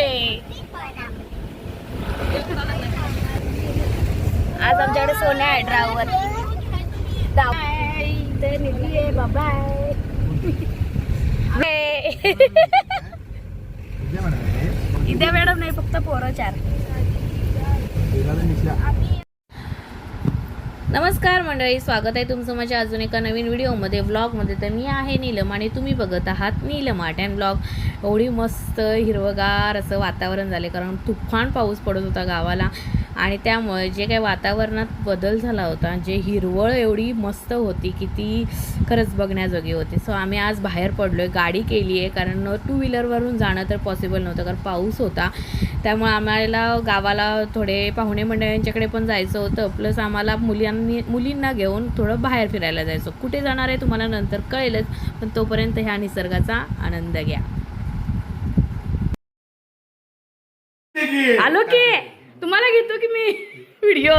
रे. आज आमच्याकडे सोन्या आहे ड्रावर. इथे आहे. बाबाय इथे मॅडम नाही फक्त पोरं चार. नमस्कार मंडळी स्वागत आहे तुमचं माझ्या अजून एका नवीन व्हिडिओमध्ये. व्लॉगमध्ये तर मी आहे नीलम आणि तुम्ही बघत आहात नीलम आर्ट अँड ब्लॉग. एवढी मस्त हिरवगार असं वातावरण झाले कारण तुफान पाऊस पडत होता गावाला. आणि त्यामुळे जे काही वातावरणात बदल झाला होता जे हिरवळ एवढी मस्त होती की ती खरंच बघण्याजोगी होती. सो आम्ही आज बाहेर पडलो आहे गाडी केली आहे कारण टू व्हीलरवरून जाणं तर पॉसिबल नव्हतं कारण पाऊस होता. त्यामुळे आम्हाला गावाला थोडे पाहुणे मंडळींच्याकडे पण जायचं होतं प्लस आम्हाला मुलांनी मुलींना घेऊन थोडं बाहेर फिरायला जायचं. कुठे जाणार आहे तुम्हाला नंतर कळेलच पण तोपर्यंत ह्या निसर्गाचा आनंद घ्या. आलो की! तुम्हाला घेतो की मी व्हिडिओ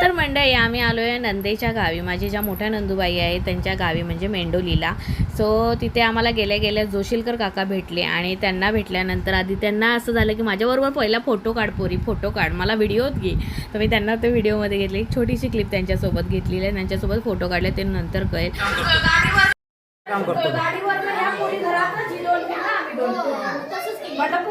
तर मंडळी आम्ही आलो आहे नंदेच्या गावी. माझी ज्या मोठ्या नंदूबाई आहेत त्यांच्या गावी म्हणजे मेंडोलीला. सो तिथे आम्हाला गेल्या गेल्या जोशीलकर काका भेटले आणि त्यांना भेटल्यानंतर आधी त्यांना असं झालं की माझ्याबरोबर पहिला फोटो काढ पोरी फोटो काढ मला व्हिडिओत घे. तर मी त्यांना ते व्हिडिओमध्ये घेतली. एक छोटीशी क्लिप त्यांच्यासोबत घेतलेली आहे. त्यांच्यासोबत फोटो काढले ते नंतर कळेल. काम करतो.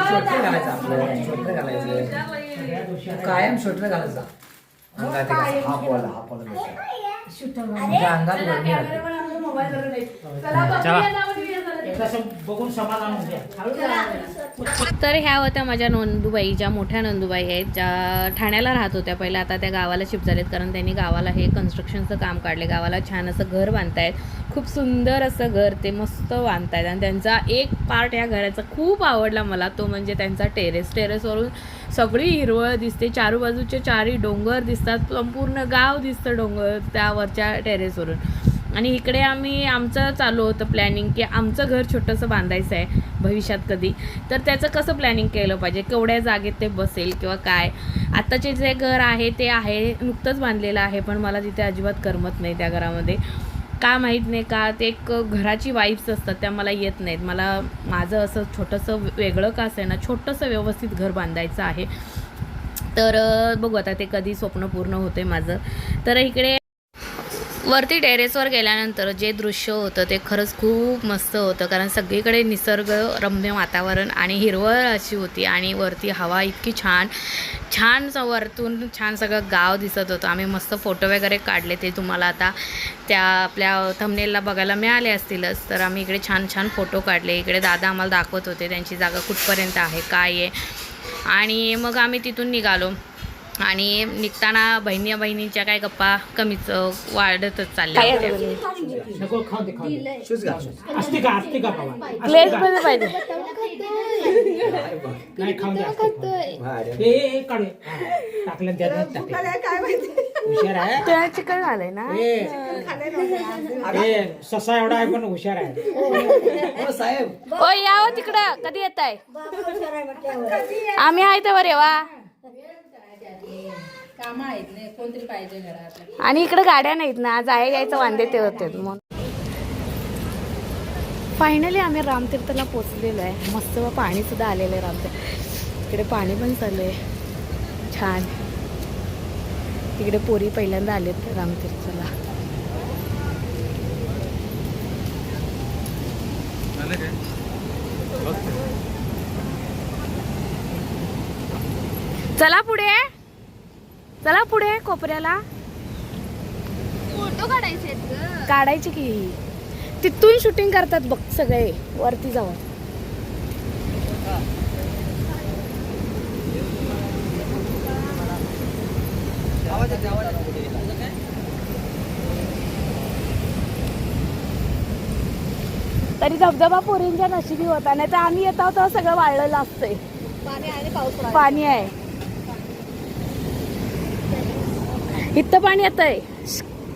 स्वेटर घालायचं आपलं. स्वेटर घालायचं. कायम स्वेटर घालायचा. अंगात अंगात गरमी तर ह्या होत्या माझ्या नंदूबाई ज्या मोठ्या नंदूबाई आहेत ज्या ठाण्याला राहत होत्या. पहिल्या आता त्या गावाला शिफ्ट झालेत कारण त्यांनी गावाला हे कन्स्ट्रक्शनचं काम काढले. गावाला छान असं घर बांधतायत. खूप सुंदर असं घर ते मस्त बांधतायत. आणि त्यांचा एक पार्ट या घराचा खूप आवडला मला तो म्हणजे त्यांचा टेरेस टेरेसवरून सगळी हिरवळ दिसते. चारू बाजूचे चारही डोंगर दिसतात. संपूर्ण गाव दिसतं डोंगर त्यावरच्या टेरेसवरून आणि इकडे आम्ही आमचं चालू होतं प्लॅनिंग की आमचं घर छोटंसं बांधायचं आहे भविष्यात कधी. तर त्याचं कसं प्लॅनिंग केलं पाहिजे? केवढ्या जागेत ते बसेल किंवा काय? आत्ताचे जे घर आहे ते आहे नुकतंच बांधलेलं आहे पण मला तिथे अजिबात करमत नाही त्या घरामध्ये. का माहीत नाही का ते एक घराची वाईब्स असतात त्या मला येत नाहीत. मला माझं असं छोटंसं वेगळं का असेल ना छोटंसं व्यवस्थित घर बांधायचं आहे. तर बघू आता ते कधी स्वप्न पूर्ण होते माझं. तर इकडे वरती टेरेसवर गेल्यानंतर जे दृश्य होतं ते खरंच खूप मस्त होतं. कारण सगळीकडे निसर्गरम्य वातावरण आणि हिरवळ अशी होती आणि वरती हवा इतकी छान छान वरतून छान सगळं गाव दिसत होतं. आम्ही मस्त फोटो वगैरे काढले ते तुम्हाला आता त्या आपल्या थमनेलला बघायला मिळाले असतीलच तर आम्ही इकडे छान छान फोटो काढले. इकडे दादा आम्हाला दाखवत होते. त्यांची जागा कुठपर्यंत आहे काय आहे? आणि मग आम्ही तिथून निघालो. आणि निघताना बहिणी बहिणीच्या काय गप्पा कमीच वाढतच चालल्या. पाहिजे. हा, चिकन झालंय ना? ससा एवढा आहे पण हुशार आहे. हो साहेब. ओ या हो तिकडं. कधी येत आहे आम्ही आहे तर बरे वा. आणि इकडे गाड्या नाहीत ना जाय यायचं वांदे ते होते मग फायनली आम्ही रामतीर्थला पोचलेलो आहे. मस्त पाणी सुद्धा आलेलं आहे रामतीर्थ. इकडे पाणी पण चालू आहे. छान. तिकडे पोरी पहिल्यांदा आलेत रामतीर्थला. चला पुढे. चला पुढे कोपऱ्याला. फोटो काढायचे काढायची की. तिथून शूटिंग करतात बघ सगळे वरती जाऊन. तरी धबधबा पोरींच्या नशिबी होता नाही तर आम्ही येतो तेव्हा सगळं वाळलेलं असतंय. पाणी आहे. इथं पाणी येतंय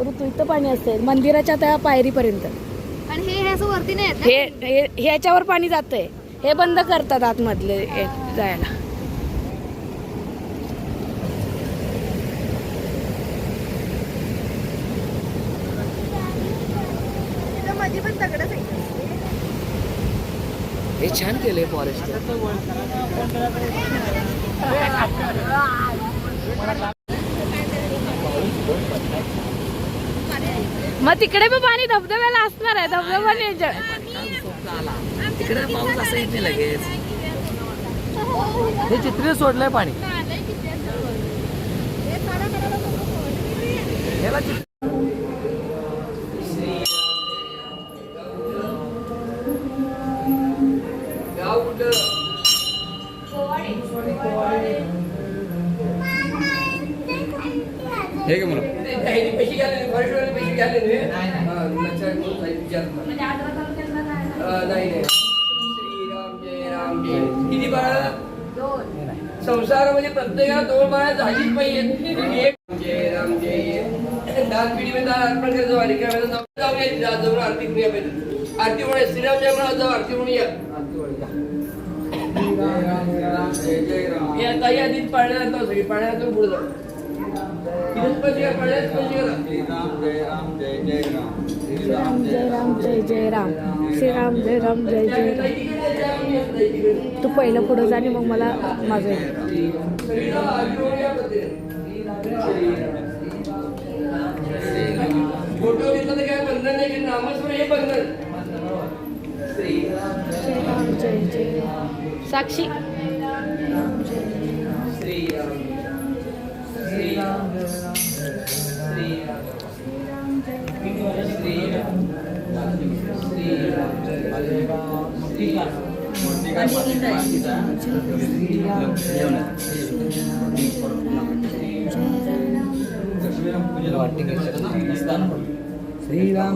ऋतू इथं पाणी असतंय. मंदिराच्या त्या पायरीपर्यंत. आणि हे हे असं वरती नाही येत ना? हे हे- ह्याच्यावर पाणी जातंय. हे बंद करतात आतमधले हे जायला. तिथं मध्ये पण दगडच आहे हे छान केलंय फॉरेस्ट मग तिकडे पण पाणी धबधब्याला असणार आहे धबधबा नाही ज- तिकडे पाऊस असं येत नाही लगेच. हे चित्र सोडलंय पाणी. याला किती बाळा? संसारामध्ये प्रत्येकाला दोन बाळा झालीच पाहिजे एक जय राम जय. दान पिढी मध्ये अर्पण करायचं वारी करायला जाऊ- जाऊया तिथे जाऊन आरती करूया पाहिजे आरती म्हणूया श्रीराम जय म्हणा जाऊ आरती म्हणूया या. काही आधीच पाळण्यात सगळी पाळण्यात पुढे जाऊ श्रीराम जय राम जय जय राम श्रीराम जय राम जय जय राम तू पहिलं पुढं जा आणि मग मला माझं हे. सगळीला फोटो घेतला तर काय बंधन नाही की हे बंधन श्रीराम जय जय राम साक्षी श्रीराम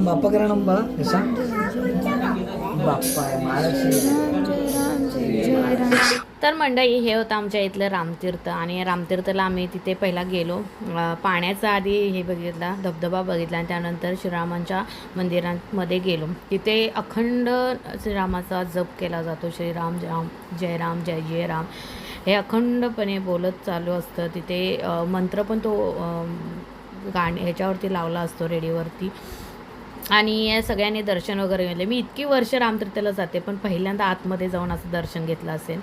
बाप्पा करा नंबर कसा बाप्पा आहे महाराष्ट्र तर मंडळी हे होतं आमच्या इथलं रामतीर्थ. आणि रामतीर्थला आम्ही तिथे पहिला गेलो. पाण्याचा आधी हे बघितला धबधबा बघितला आणि त्यानंतर श्रीरामांच्या मंदिरांमध्ये गेलो. तिथे अखंड श्रीरामाचा जप केला जातो. श्रीराम राम जय राम जय जय राम. हे अखंडपणे बोलत चालू असतं. तिथे मंत्र पण तो गाणे ह्याच्यावरती लावला असतो रेडिओवरती. आणि या सगळ्यांनी दर्शन वगैरे घेतले. मी इतकी वर्ष रामतीर्थला जाते पण पहिल्यांदा आतमध्ये जाऊन असं दर्शन घेतलं असेल.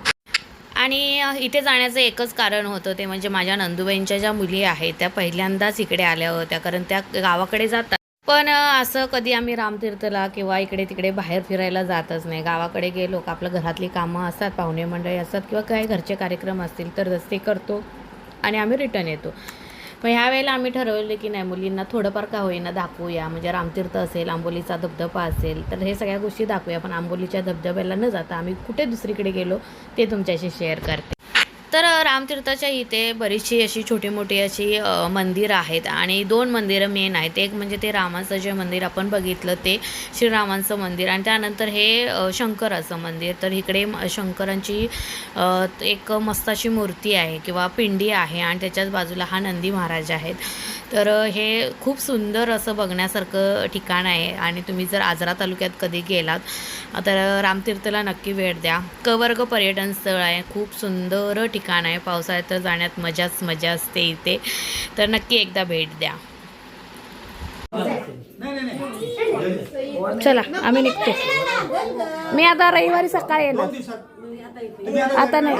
आणि इथे जाण्याचं एकच कारण होतं ते म्हणजे माझ्या नंदूबाईंच्या ज्या मुली आहेत त्या पहिल्यांदाच इकडे आल्या होत्या. कारण त्या गावाकडे जातात. पण असं कधी आम्ही रामतीर्थला किंवा इकडे तिकडे बाहेर फिरायला जातच नाही. गावाकडे गेलो का आपलं घरातली कामं असतात पाहुणे मंडळी असतात किंवा काही घरचे कार्यक्रम असतील तर ते करतो आणि आम्ही रिटर्न येतो. मग ह्या वेळेला आम्ही ठरवले की नाही मुलींना थोडंफार का होईना दाखवूया. म्हणजे रामतीर्थ असेल आंबोलीचा धबधबा असेल तर हे सगळ्या गोष्टी दाखवूया. पण आंबोलीच्या धबधब्याला न जाता आम्ही कुठे दुसरीकडे गेलो ते तुमच्याशी शेअर करते. तर रामतीर्थाच्या इथे बरीचशी अशी छोटी मोठी अशी मंदिरं आहेत आणि दोन मंदिरं मेन आहेत. एक म्हणजे ते रामाचं जे मंदिर आपण बघितलं ते श्रीरामांचं मंदिर आणि त्यानंतर हे शंकराचं मंदिर. तर इकडे शंकरांची एक मस्त अशी मूर्ती आहे किंवा पिंडी आहे आणि त्याच्याच बाजूला हा नंदी महाराज आहेत. तर हे खूप सुंदर असं बघण्यासारखं ठिकाण आहे आणि तुम्ही जर आजरा तालुक्यात कधी गेलात तर रामतीर्थला नक्की भेट द्या. कवर्ग पर्यटन स्थळ आहे खूप सुंदर ठिकाण आहे. पावसाळ्यात तर जाण्यात मजाच मजा असते इथे. तर नक्की एकदा भेट द्या. चला आम्ही निघतो. मी आता रविवारी सकाळी येणार. आता नाही.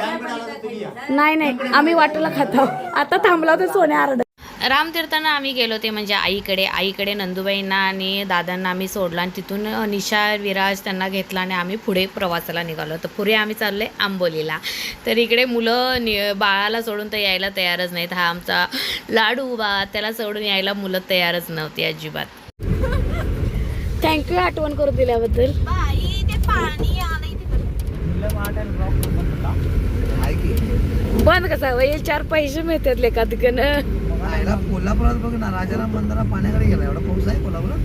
नाही नाही. आम्ही वाटेला खातो. आता थांबला तर सोन्या आरड रामतीर्थांना आम्ही गेलो ते म्हणजे आईकडे आईकडे नंदुबाईंना आणि दादांना आम्ही सोडलं आणि तिथून निशा विराज त्यांना घेतला आणि आम्ही पुढे प्रवासाला निघालो. तर पुढे आम्ही चालले आंबोलीला. तर इकडे मुलं नि बाळाला सोडून तर यायला तयारच नाहीत. हा आमचा लाडू बा त्याला सोडून यायला मुलं तयारच नव्हती अजिबात. थँक्यू आठवण करून दिल्याबद्दल. बंद कसा चार पैसे मिळतात लेखा तिकडनं राहिला कोल्हापुरात बघ ना राजाराम मंदिरा पाण्याकडे गेला एवढा पाऊस आहे कोल्हापुरात?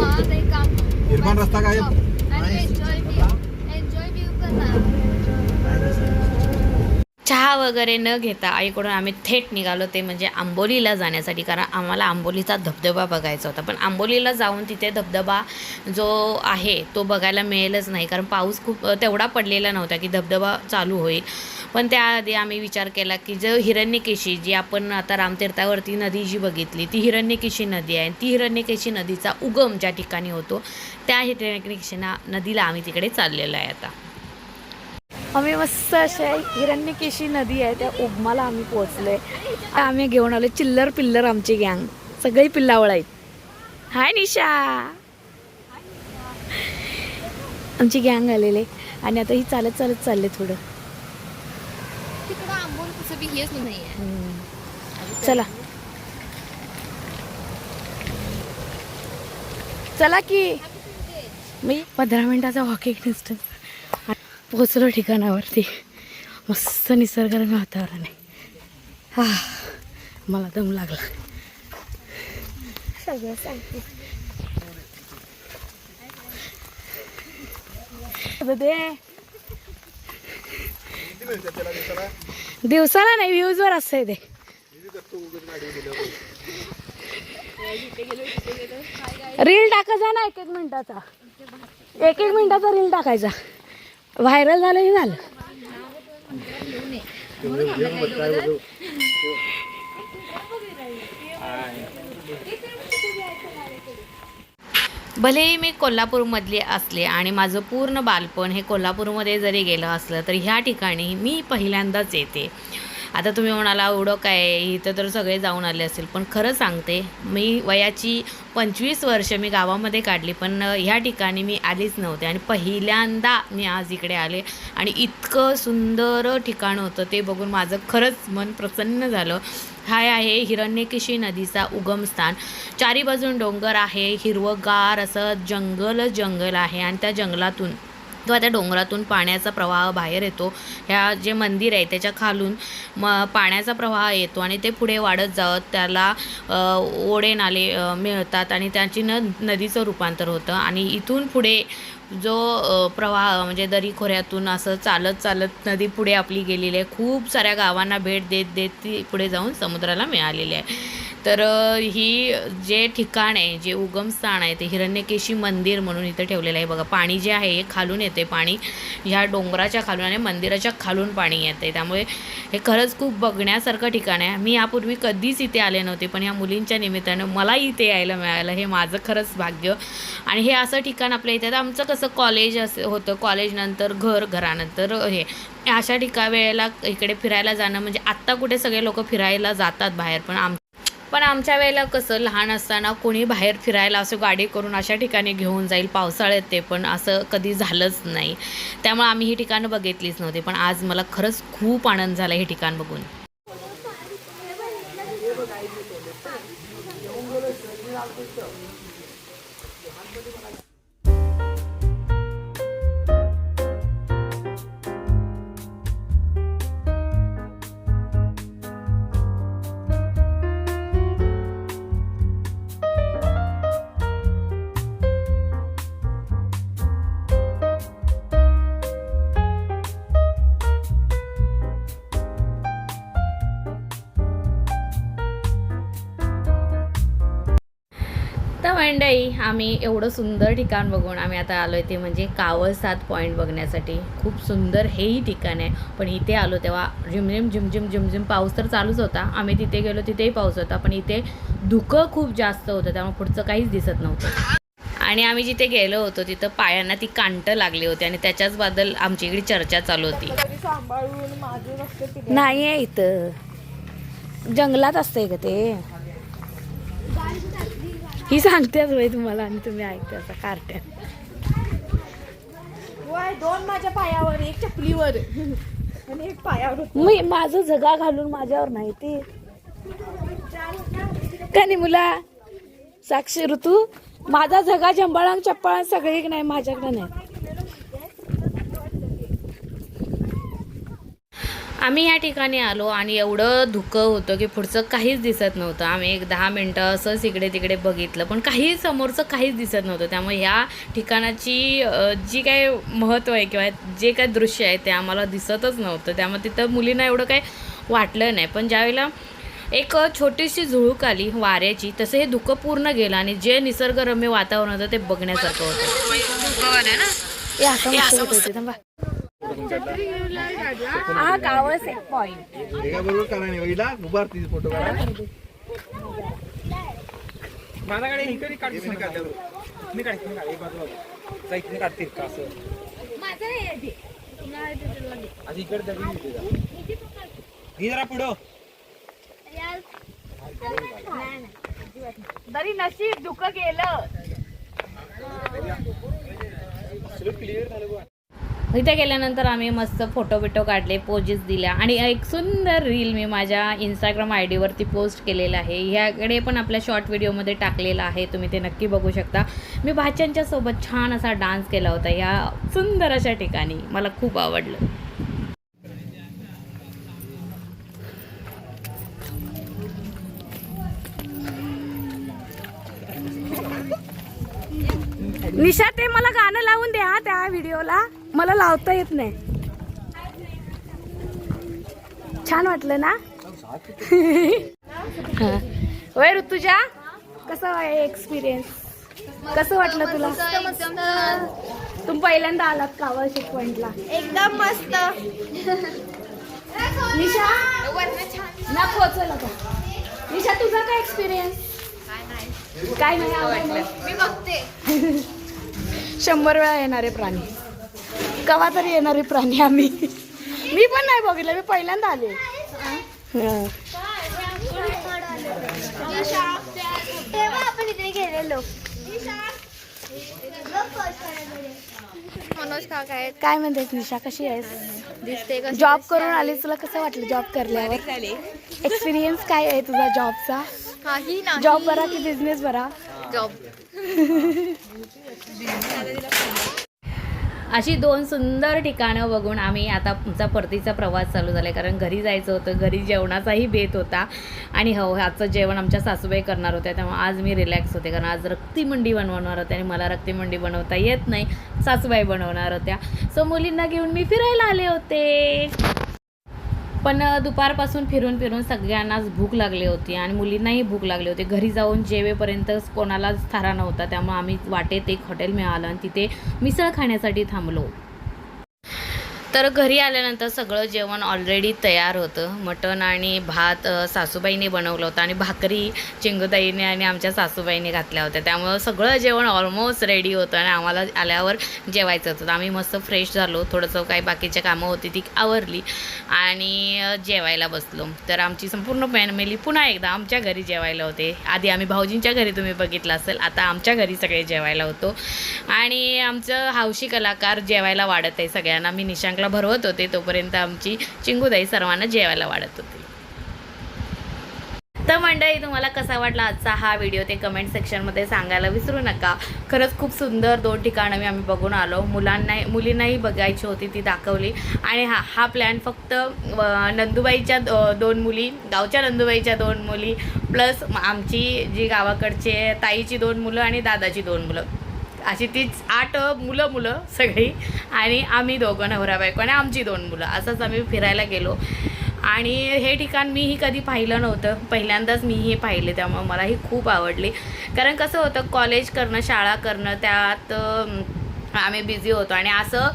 निर्माण रस्ता काय एन्जॉय व्यू करणार. चहा वगैरे न घेता आईकडून आम्ही थेट निघालो ते म्हणजे आंबोलीला जाण्यासाठी. कारण आम्हाला आंबोलीचा धबधबा बघायचा होता. पण आंबोलीला जाऊन तिथे धबधबा जो आहे तो बघायला मिळेलच नाही. कारण पाऊस खूप तेवढा पडलेला नव्हता की धबधबा चालू होईल. पण त्याआधी आम्ही विचार केला की जो हिरण्यकेशी जी आपण आता रामतीर्थावरती नदी जी बघितली ती हिरण्यकेशी नदी आहे. ती हिरण्यकेशी नदीचा उगम ज्या ठिकाणी होतो त्या हिरण्यकेशी नदीला आम्ही तिकडे चाललेलो आहे आता. आम्ही मस्त अशा हिरण्यकेशी नदी आहे त्या उगमाला आम्ही पोहोचलोय. आम्ही घेऊन आलो चिल्लर पिल्लर आमची गँग सगळी पिल्लावळ आहेत. हाय निशा. आमची गँग आलेले आणि आता ही चालत चालत चालले थोडं. आहे. चला. चला की. मी पंधरा मिनिटाचा वॉकिंग डिस्टन्स पोचलो ठिकाणावरती. मस्त निसर्गरम्य वातावरण आहे. हा मला दम लागला. सगळं सांगते. दिवसाला नाही व्ह्यूजवर असतंय ते. रील टाकायचा ना एक एक मिनिटाचा. एक एक मिनिटाचा रील टाकायचा. व्हायरल झालं हे झालं. भलेही मी कोल्हापूरमधली असले आणि माझं पूर्ण बालपण हे कोल्हापूरमध्ये जरी गेलं असलं तर ह्या ठिकाणी मी पहिल्यांदाच येते. आता तुम्ही म्हणाला एवढं काय? इथं तर सगळे जाऊन आले असेल पण खरं सांगते मी वयाची पंचवीस वर्ष मी गावामध्ये काढली पण ह्या ठिकाणी मी आलीच नव्हते. आणि पहिल्यांदा मी आज इकडे आले आणि इतकं सुंदर ठिकाण होतं ते बघून माझं खरंच मन प्रसन्न झालं. हाय आहे हिरण्यकेशी नदीचा उगमस्थान चारी बाजून डोंगर आहे हिरवंगार असं जंगल जंगल आहे आणि त्या जंगलातून किंवा त्या डोंगरातून पाण्याचा प्रवाह बाहेर येतो. ह्या जे मंदिर आहे त्याच्या खालून म पाण्याचा प्रवाह येतो आणि ते पुढे वाढत जात त्याला ओढे नाले मिळतात आणि त्याची न नदीचं रूपांतर होतं. आणि इथून पुढे जो प्रवाह म्हणजे दरी खोऱ्यातून असं चालत चालत नदी पुढे आपली गेलेली आहे. खूप साऱ्या गावांना भेट देत देत ती पुढे जाऊन समुद्राला मिळालेली आहे. तर ही जे ठिकाण आहे जे उगमस्थान आहे ते हिरण्यकेशी मंदिर म्हणून इथं ठेवलेलं आहे. बघा पाणी जे आहे हे खालून येते पाणी. ह्या डोंगराच्या खालून आणि मंदिराच्या खालून पाणी येते. त्यामुळे हे खरंच खूप बघण्यासारखं ठिकाण आहे. मी यापूर्वी कधीच इथे आले नव्हते पण ह्या मुलींच्या निमित्तानं मला इथे यायला मिळालं. हे माझं खरंच भाग्य. आणि हे असं ठिकाण आपल्या इथे आमचं कसं कॉलेज असं होतं. कॉलेजनंतर घर घरानंतर हे. अशा ठिका वेळेला इकडे फिरायला जाणं म्हणजे आत्ता कुठे सगळे लोक फिरायला जातात बाहेर पण आम पण आमच्या वेळेला कसं लहान असताना कोणी बाहेर फिरायला असं गाडी करून अशा ठिकाणी घेऊन जाईल पावसाळ्यात ते पण असं कधी झालंच नाही. त्यामुळे आम्ही ही ठिकाणं बघितलीच नव्हती पण आज मला खरंच खूप आनंद झाला हे ठिकाण बघून. मंडळी आम्ही एवढं सुंदर ठिकाण बघून आम्ही आता आलो आहे ते म्हणजे कावळसात पॉईंट बघण्यासाठी. खूप सुंदर हेही ठिकाण आहे. पण इथे आलो तेव्हा झिमझिम झिमझिम झिमझिम पाऊस तर चालूच होता. आम्ही तिथे गेलो तिथेही पाऊस होता. पण इथे धुकं खूप जास्त होतं. त्यामुळे पुढचं काहीच दिसत नव्हतं. आणि आम्ही जिथे गेलो होतो तिथं पायांना ती कांटं लागली होती आणि त्याच्याच बद्दल आमची इकडे चर्चा चालू होती. नाही आहे इथं. जंगलात असतंय का ते. ही सांगतेच होय तुम्हाला आणि तुम्ही ऐकते असं कार्ट्यात दोन माझ्या पायावर एक चपलीवर. आणि एक पायावर. मी माझं झगा घालून माझ्यावर नाही ते. का नाही मुला साक्षी ऋतू माझा झगा जंबाळांग चप्पळांग सगळे नाही माझ्याकडे नाही. आम्ही या ठिकाणी आलो आणि एवढं धुकं होतं की पुढचं काहीच दिसत नव्हतं. आम्ही एक दहा मिनटं असंच इकडे तिकडे बघितलं पण काही समोरचं काहीच दिसत नव्हतं. त्यामुळे ह्या ठिकाणाची जी काय महत्त्व आहे किंवा जे काय दृश्य आहे ते आम्हाला दिसतच नव्हतं. त्यामुळे तिथं मुलींना एवढं काही वाटलं नाही. पण ज्यावेळेला एक छोटीशी झुळूक आली वाऱ्याची तसं हे धुकं पूर्ण गेलं आणि जे निसर्गरम्य वातावरण होतं ते बघण्यासारखं होतं. हे. हा गावच एक पॉइंट बरोबर करा नाही बघितला उभारती फोटो काढा. माझ्याकडे इकडे काढते मी काढते. मी काढते मी काढते. एक बाजूला जा इकडे काढते का असं? आज इकडे दगडी जरा. ही जरा पुढं. तरी नशीब धुकं गेलं. इथे गेल्यानंतर आम्ही मस्त फोटो बिटो काढले पोजेस दिल्या. आणि एक सुंदर रील मी माझ्या इंस्टाग्राम आय डीवरती पोस्ट केलेलं आहे. ह्याकडे पण आपल्या शॉर्ट व्हिडिओमध्ये टाकलेला आहे. तुम्ही ते नक्की बघू शकता. मी भाच्यांच्या सोबत छान असा डान्स केला होता. ह्या सुंदर अशा ठिकाणी. मला खूप आवडलं. निशा ते मला गाणं लावून द्या त्या व्हिडिओला. मला लावता येत नाही. छान वाटलं ना. होय ऋतुजा कसं आहे एक्सपिरियन्स कसं वाटलं तुला? तुम्ही पहिल्यांदा आलात कावळ पॉइंटला एकदम मस्त. निशा? ना पोहोचल आता. निशा तुझा काय एक्सपिरियन्स काय नाही आवडलं? मी बघते. शंभर वेळा येणारे प्राणी. कवा तरी येणारे प्राणी आम्ही. मी पण नाही बघितलं मी पहिल्यांदा आले. मनोज काका आहेत. काय म्हणतेस निशा कशी आहेस? दिसते जॉब करून आलीस तुला कसं वाटलं जॉब करल्यावर? एक्सपिरियन्स काय आहे तुझा जॉबचा काही जॉब बरा की बिझनेस बरा? जॉब अशी दोन सुंदर ठिकाणं बघून आम्ही आता आमचा परतीचा प्रवास चालू झाला आहे कारण घरी जायचं होतं घरी जेवणाचाही बेत होता. आणि हो आजचं जेवण आमच्या सासूबाई करणार होत्या त्यामुळे आज मी रिलॅक्स होते. कारण आज रक्तीमंडी बनवणार होते आणि मला रक्तीमंडी बनवता येत नाही. सासूबाई बनवणार होत्या. सो मुलींना घेऊन मी फिरायला आले होते. पण दुपारपासून फिरून फिरून सगळ्यांनाच भूक लागली होती आणि मुलींनाही भूक लागली होती. घरी जाऊन जेवेपर्यंत कोणालाच थारा नव्हता त्यामुळे आम्ही वाटेत एक हॉटेल मिळालं आणि तिथे मिसळ खाण्यासाठी थांबलो. तर घरी आल्यानंतर सगळं जेवण ऑलरेडी तयार होतं. मटण आणि भात सासूबाईने बनवलं होतं आणि भाकरी चिंगुताईने आणि आमच्या सासूबाईने घातल्या होत्या. त्यामुळं सगळं जेवण ऑलमोस्ट रेडी होतं आणि आम्हाला आल्यावर जेवायचं होतं. आम्ही मस्त फ्रेश झालो. थोडंसं काही बाकीच्या कामं होती ती आवरली आणि जेवायला बसलो. तर आमची संपूर्ण फॅमिली पुन्हा एकदा आमच्या घरी जेवायला होते. आधी आम्ही भाऊजींच्या घरी तुम्ही बघितलं असेल. आता आमच्या घरी सगळे जेवायला होतो. आणि आमचं हौशी कलाकार जेवायला वाढत आहे सगळ्यांना. मी निशांक निशांकला भरवत होते तोपर्यंत आमची चिंगूदाई सर्वांना जेवायला वाढत होती. तर मंडळी तुम्हाला कसा वाटला आजचा हा व्हिडिओ ते कमेंट सेक्शनमध्ये सांगायला विसरू नका. खरंच खूप सुंदर दोन ठिकाणं मी आम्ही बघून आलो. मुलांना मुलींनाही बघायची होती ती दाखवली. आणि हा हा प्लॅन फक्त नंदूबाईच्या नंदुबाईच्या दोन मुली गावच्या नंदुबाईच्या दोन मुली प्लस आमची जी गावाकडचे ताईची दोन मुलं आणि दादाची दोन मुलं. अशी तीच आठ मुलं मुलं सगळी. आणि आम्ही दोघं नवरा बायको आणि आमची दोन मुलं. असंच आम्ही फिरायला गेलो. आणि हे ठिकाण मीही कधी पाहिलं नव्हतं. पहिल्यांदाच मीही पाहिले त्यामुळे मलाही खूप आवडली. कारण कसं होतं कॉलेज करणं शाळा करणं त्यात आम्ही बिझी होतो. आणि असं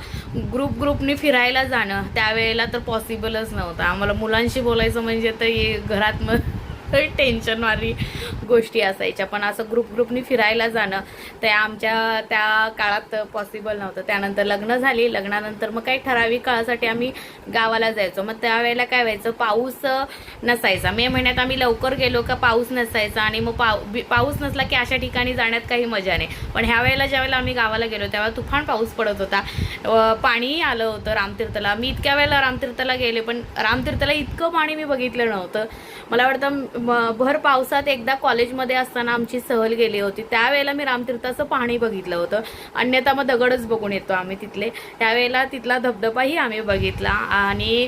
ग्रुप ग्रुपनी फिरायला जाणं त्यावेळेला तर पॉसिबलच नव्हतं. आम्हाला मुलांशी बोलायचं म्हणजे तर घरात मग टेन्शनवाली गोष्टी असायच्या. पण असं ग्रुप ग्रुपनी फिरायला जाणं ते आमच्या त्या काळात पॉसिबल नव्हतं. त्यानंतर लग्न झाली. लग्नानंतर मग काही ठराविक काळासाठी आम्ही गावाला जायचो. मग त्यावेळेला काय व्हायचं पाऊस नसायचा. मे महिन्यात आम्ही लवकर गेलो का पाऊस नसायचा आणि मग पाऊ बी- पाऊस नसला की अशा ठिकाणी जाण्यात काही मजा नाही. पण ह्या वेळेला ज्यावेळेला आम्ही गावाला गेलो तेव्हा तुफान पाऊस पडत होता. पाणीही आलं होतं रामतीर्थला. मी इतक्या वेळेला रामतीर्थला गेले पण रामतीर्थला इतकं पाणी मी बघितलं नव्हतं. मला वाटतं भर पावसात एकदा कॉलेजमध्ये असताना आमची सहल गेली होती. त्यावेळेला मी रामतीर्थाचं पाणी बघितलं होतं. अन्यथा मग दगडच बघून येतो आम्ही तिथले. त्यावेळेला तिथला धबधबाही आम्ही बघितला आणि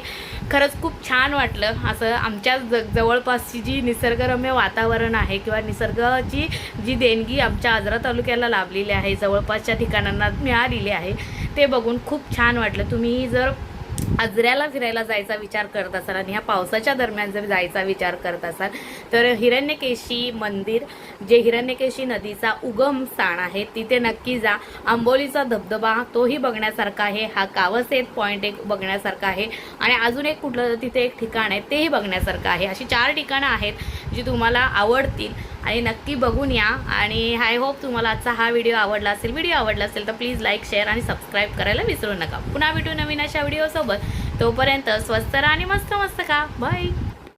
खरंच खूप छान वाटलं. असं आमच्या ज जवळपासची जी निसर्गरम्य वातावरण आहे किंवा निसर्गाची जी देणगी आमच्या आजरा तालुक्याला लाभलेली आहे जवळपासच्या ठिकाणांना मिळालेली आहे ते बघून खूप छान वाटलं. तुम्ही जर आजऱ्याला फिरायला जायचा विचार करत असाल आणि ह्या पावसाच्या दरम्यान जर जायचा विचार करत असाल तर हिरण्यकेशी मंदिर जे हिरण्यकेशी नदीचा उगम स्थान आहे तिथे नक्की जा. आंबोलीचा धबधबा तोही बघण्यासारखा आहे. हा कावसेत पॉईंट एक बघण्यासारखा आहे. आणि अजून एक कुठलं तिथे एक ठिकाण आहे तेही बघण्यासारखं आहे. अशी चार ठिकाणं आहेत जी तुम्हाला आवडतील. आणि नक्की बघून या. आणि आय होप तुम्हाला आजचा हा व्हिडिओ आवडला असेल व्हिडिओ आवडला असेल तर प्लीज लाईक शेअर आणि सबस्क्राईब करायला विसरू नका. पुन्हा भेटू नवीन अशा व्हिडिओसोबत तोपर्यंत स्वस्त राहा आणि मस्त मस्त खा. बाय